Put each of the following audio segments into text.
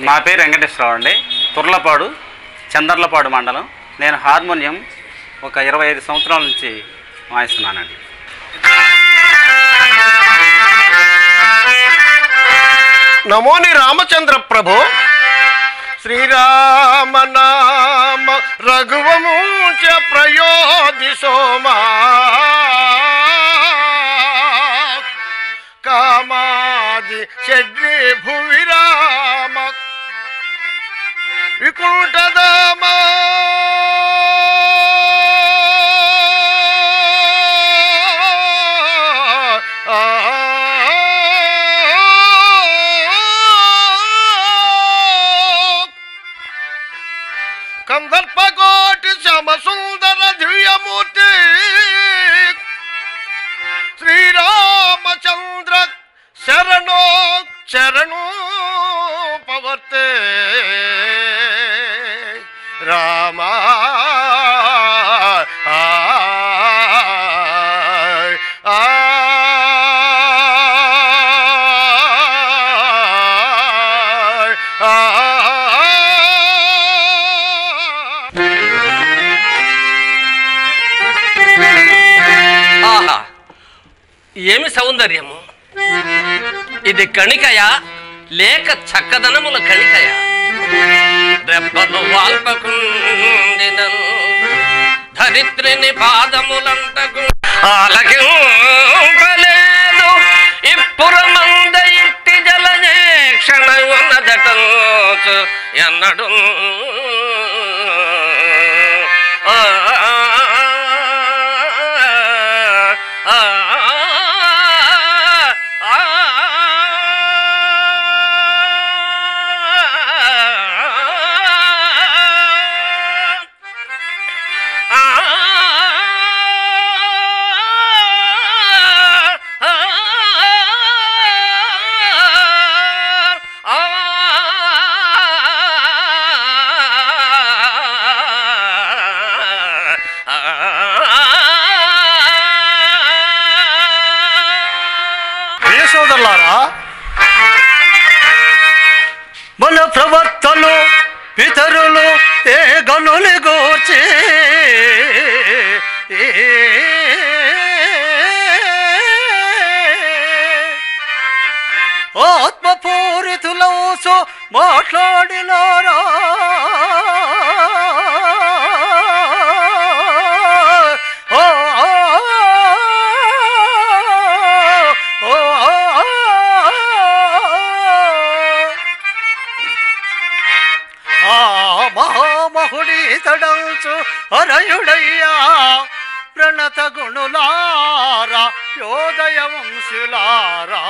నా పేరు వెంకటేశ్వరరావు అండి. తుర్లపాడు చందర్లపాడు మండలం. నేను హార్మోనియం ఒక ఇరవై ఐదు సంవత్సరాల నుంచి వాయిస్తున్నానండి. నమోని రామచంద్ర ప్రభు. శ్రీరామ నామ రఘువముచ ప్రయోది సోమా. కామాది షడ్రి భువి వికుంఠదామా కందర్పకోటి శ్యామ సుందర దివ్యమూర్తి శ్రీరామచంద్ర శరణో శరణు పవర్తే ఏమి సౌందర్యము? ఇది కణికయ? లేక చక్కదనముల కణికయ? దెబ్బలు వాల్పకుండినను ధరిత్రిని పాదములంతకు ఆలకింపలేదు. ఇప్పురమంద ఇట్టి జలజే క్షణయునదటంచు ఎన్నడు. ఆ ఆత్మపూరితులవుసు మాట్లాడినారా ఓ ఆ మహామహుడి తడంచు అరయుడయ్యా ప్రణత గుణులారా యోదయ వంశులారా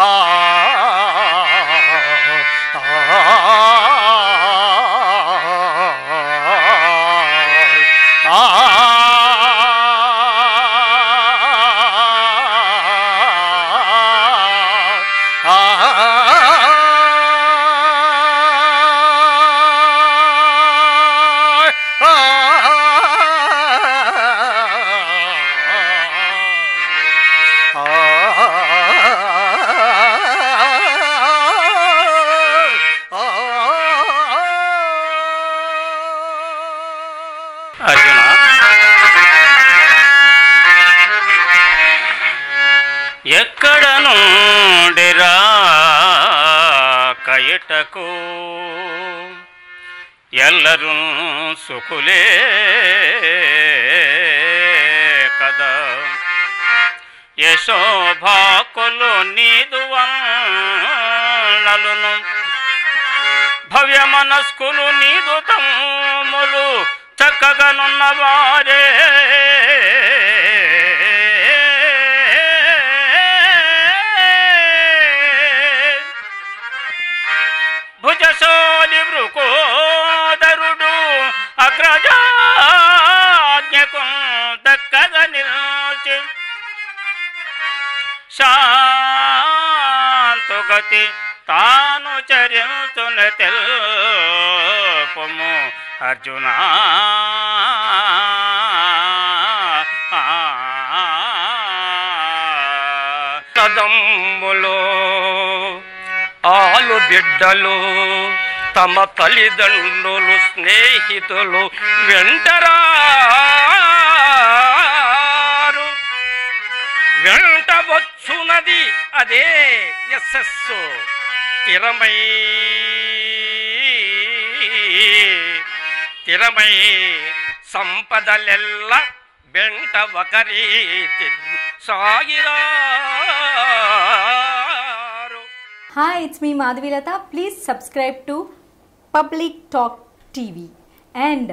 ఆ ఎక్కడ నుండిరా కయటకు? ఎల్లరూ సుఖులే కదా. యశోభాకులు నీదు వల్లలును భవ్య మనస్కులు నీదు తమ్ములు చక్కగానున్నవారే వారే. గతి తాను చర్యతున తెలుపము అర్జున. ఆలు బిడ్డలు తమ తల్లిదండ్రులు స్నేహితులు వెంటరా. వెంటవచ్చునది. అదే ఎస్ఎస్ తిరమై. తిరమై సంపదలెల్ల వెంట ఒకరి సాగిరా hi it's me Madhavilatha please subscribe to Public Talk TV and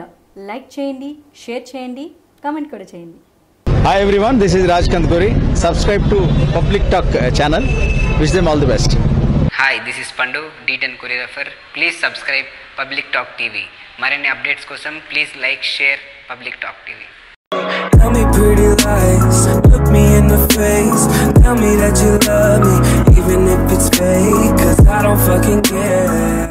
like చేయండి షేర్ చేయండి కమెంట్ కూడా చేయండి. Hi everyone, this is Raj Kandkuri. Subscribe to Public Talk uh, channel. Wish them all the best. Hi this is Pandu డీటెన్ choreographer please subscribe public talk TV మరిన్ని updates కోసం please like share public talk TV Tell me pretty lies, look me in the face. Tell me that you love me, even if it's fake. Cause I don't fucking care.